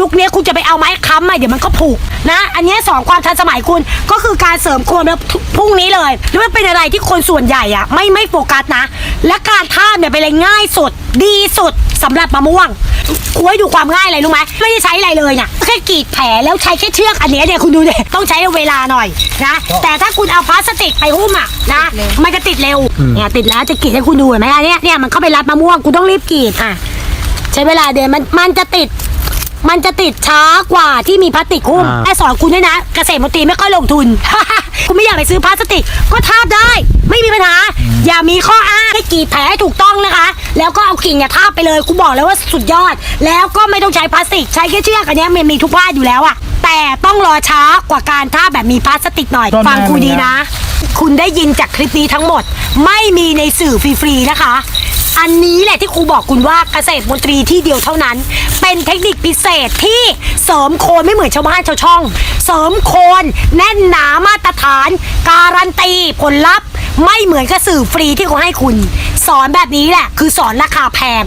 ยุคนี้คุณจะไปเอาไม้ค้ำมาเดี๋ยวมันก็ผุนะ อันเนี้ยสองความทันสมัยคุณก็คือการเสริมโครงแล้วพรุ่งนี้เลยแล้วมันเป็นอะไรที่คนส่วนใหญ่อะไม่ไม่โฟกัสนะ และการทาบเนี่ยเป็นอะไรง่ายสุดดีสุดสำหรับมะม่วงคุยดูความง่ายอะไรรู้ไหมไม่ได้ใช้อะไรเลยเนี่ยแค่กรีดแผลแล้วใช้แค่เชือกอันเนี้ยเนี่ยคุณดูเนี่ยต้องใช้เวลาหน่อยนะแต่ถ้าคุณเอาพลาสติกไปหุ้มอะนะมันจะติดเร็วเนี่ยติดแล้วจะกรีดให้คุณดูเห็นไหมอันเนี้ยเนี่ยมันเข้าไปรัดมะม่วงคุณต้องรีบกรีดอะใช้เวลาเดือนมันมันจะติด มันจะติดช้ากว่าที่มีพลาสติกหุ้มอ่า ไอ้สอนคุณด้วยนะ เกษตรมนตรีไม่ค่อยลงทุน คุณไม่อยากไปซื้อพลาสติก ก็ทาบได้ ไม่มีปัญหา อย่ามีข้ออ้างให้กรีดแผลให้ถูกต้องนะคะ แล้วก็เอากิ่งเนี่ยทาบไปเลยคุณบอกเลยว่าสุดยอด แล้วก็ไม่ต้องใช้พลาสติก ใช้แค่เชือกอันเนี้ยมันมีทุกบ้านอยู่แล้วอะแต่ต้องรอช้ากว่าการทาบแบบมีพลาสติกหน่อย ต้นฟังแม่ครูมันดีเนี่ยนะ คุณได้ยินจากคลิปนี้ทั้งหมด ไม่มีในสื่อฟรีๆนะคะ อันนี้แหละที่ครูบอกคุณว่าเกษตรมนตรีที่เดียวเท่านั้น เป็นเทคนิคพิเศษที่เสริมโคนไม่เหมือนชาวบ้านชาวช่อง เสริมโคนแน่นหนามาตรฐาน การันตีผลลัพธ์ ไม่เหมือนกระสือฟรีที่เขาให้คุณ สอนแบบนี้แหละ คือสอนราคาแพง